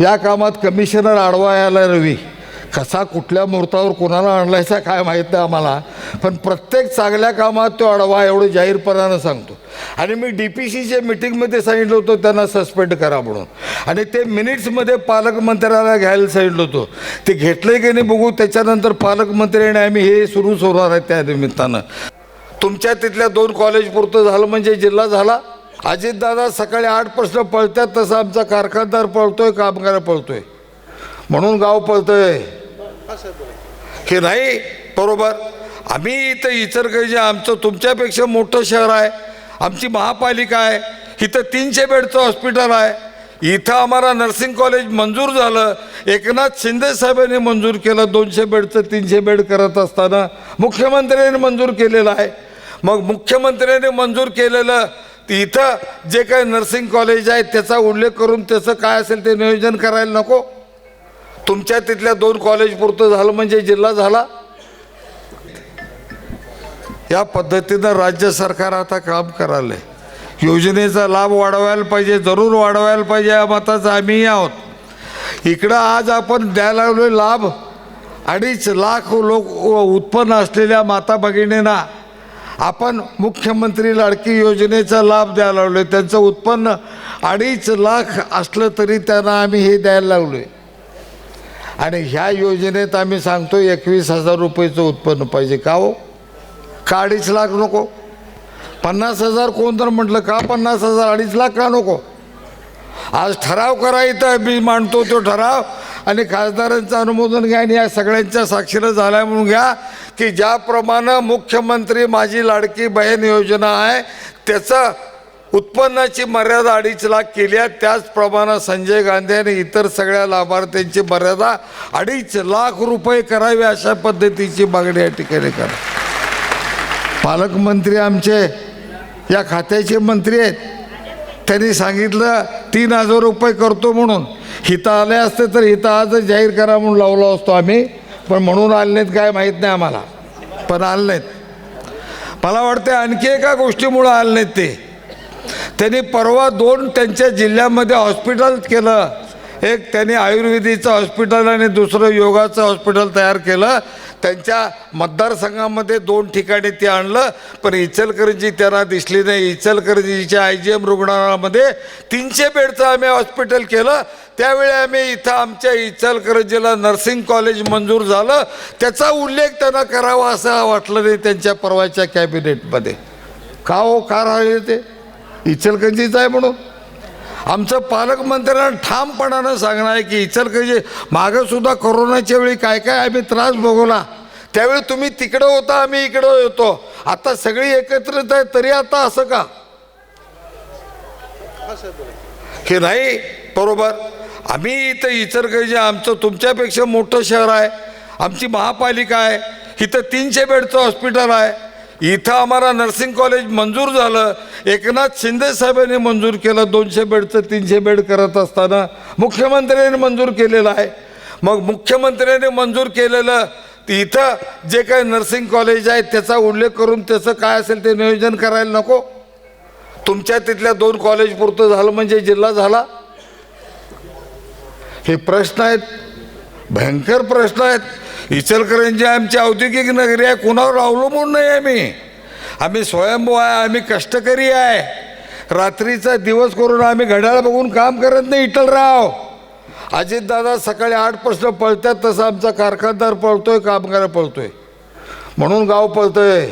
या कामात कमिशनर आडवा यायला रवी. कसा कुठल्या मुहूर्तावर कोणाला आणलायचा काय माहीत नाही आम्हाला. पण प्रत्येक चांगल्या कामात तो आडवा एवढं जाहीरपणानं सांगतो. आणि मी डी पी सीच्या मिटिंगमध्ये सांगितलं होतं त्यांना सस्पेंड करा म्हणून. आणि ते मिनिट्समध्ये पालकमंत्र्याला घ्यायला सांगितलं होतं. ते घेतलं की नाही बघू त्याच्यानंतर पालकमंत्र्याने आम्ही हे सुरूच होणार आहे त्या निमित्तानं. तुमच्या तिथल्या दोन कॉलेज पुरतं झालं म्हणजे जिल्हा झाला? अजितदादा सकाळी आठ प्रश्न पळतात तसं आमचा कारखानदार पळतोय कामगार पळतोय. म्हणून गाव पळतंय. की नाही? बरोबर. आम्ही इथं इचलकरंजी आमचं तुमच्यापेक्षा मोठं शहर आहे आमची महापालिका आहे इथं तीनशे बेडचं हॉस्पिटल आहे. इथं आम्हाला नर्सिंग कॉलेज मंजूर झालं. एकनाथ शिंदे साहेबांनी मंजूर केलं दोनशे बेडचं तीनशे बेड करत असताना. मुख्यमंत्र्यांनी मंजूर केलेलं आहे. मग मुख्यमंत्र्यांनी मंजूर केलेलं इथं जे काही नर्सिंग कॉलेज आहे त्याचा उल्लेख करून त्याचं काय असेल ते नियोजन करायला नको. तुमच्या तिथल्या दोन कॉलेज पुरतं झालं म्हणजे जिल्हा झाला. या पद्धतीनं राज्य सरकार आता काम करायलंय योजनेचा लाभ वाढवायला पाहिजे जरूर वाढवायला पाहिजे या मताचं आम्हीही आहोत. इकडं आज आपण द्यायला लागलो लाभ. अडीच लाख लोक उत्पन्न असलेल्या माता भगिनींना आपण मुख्यमंत्री लाडकी योजनेचा लाभ द्यायला लागलोय. त्यांचं उत्पन्न अडीच लाख असलं तरी त्यांना आम्ही हे द्यायला लागलोय. आणि ह्या योजनेत आम्ही सांगतो एकवीस हजार रुपयेचं उत्पन्न पाहिजे. का हो? का अडीच लाख नको? पन्नास हजार कोण तर म्हटलं का पन्नास हजार? अडीच लाख का नको? आज ठराव करा इथं मी मांडतो तो ठराव. आणि खासदारांचं अनुमोदन घ्या आणि या सगळ्यांच्या साक्षीनं झाल्या म्हणून घ्या. की ज्याप्रमाणे मुख्यमंत्री माझी लाडकी बहीण योजना आहे त्याचं उत्पन्नाची मर्यादा अडीच लाख केली आहे. त्याचप्रमाणे संजय गांधी आणि इतर सगळ्या लाभार्थ्यांची मर्यादा अडीच लाख रुपये करावी अशा पद्धतीची मागणी या ठिकाणी करा. पालकमंत्री आमचे या खात्याचे मंत्री आहेत. त्यांनी सांगितलं तीन हजार रुपये करतो म्हणून. हिथं आले असते तर हिता आज जाहीर करा म्हणून लावलो असतो आम्ही. पण म्हणून आले नाहीत काय माहीत नाही आम्हाला. पण आले नाहीत. मला वाटते आणखी एका गोष्टीमुळं आले नाहीत ते. त्यांनी परवा दोन त्यांच्या जिल्ह्यामध्ये हॉस्पिटल केलं. एक त्यांनी आयुर्वेदीचं हॉस्पिटल आणि दुसरं योगाचं हॉस्पिटल तयार केलं. त्यांच्या मतदारसंघामध्ये दोन ठिकाणी ते आणलं पण इचलकरंजी त्यांना दिसली नाही. इचलकरंजीच्या आय जी एम रुग्णालयामध्ये तीनशे बेडचं आम्ही हॉस्पिटल केलं. त्यावेळी आम्ही इथं आमच्या इचलकरंजीला नर्सिंग कॉलेज मंजूर झालं. त्याचा उल्लेख त्यांना करावा असं वाटलं नाही त्यांच्या परवाच्या कॅबिनेटमध्ये. का हो का राहिले ते? इचलकरंजीचं आहे म्हणून. आमचं पालकमंत्र्यांना ठामपणानं सांगणं आहे की इचलकरंजी मागं मागंसुद्धा कोरोनाच्या वेळी काय काय आम्ही त्रास भोगवला. त्यावेळी तुम्ही तिकडं होता आम्ही इकडं येतो आता सगळी एकत्रित आहे तरी आता असं का? की नाही? बरोबर. आम्ही इथं इचलकरंजी आमचं तुमच्यापेक्षा मोठं शहर आहे. आमची महापालिका आहे. इथं तीनशे बेडचं हॉस्पिटल आहे. इथं आम्हाला नर्सिंग कॉलेज मंजूर झालं. एकनाथ शिंदे साहेबांनी मंजूर केलं दोनशे बेडचं तीनशे बेड करत असताना मुख्यमंत्र्यांनी मंजूर केलेलं आहे. मग मुख्यमंत्र्यांनी मंजूर केलेलं इथं जे काही नर्सिंग कॉलेज आहे त्याचा उल्लेख करून त्याचं काय असेल ते नियोजन करायला नको. तुमच्या तिथल्या दोन कॉलेज पुरतं झालं म्हणजे जिल्हा झाला. हे प्रश्न आहेत भयंकर प्रश्न आहेत. इचलकरंजी आमची औद्योगिक नगरी आहे कुणावर अवलंबून नाही आम्ही. आम्ही स्वयंभू आहे आम्ही कष्टकरी आहे. रात्रीचा दिवस करून आम्ही घड्याळ बघून काम करत नाही इटलराव. अजितदादा सकाळी आठ प्रश्न पळतात तसं आमचा कारखानदार पळतोय कामगार पळतोय. म्हणून गाव पळतोय.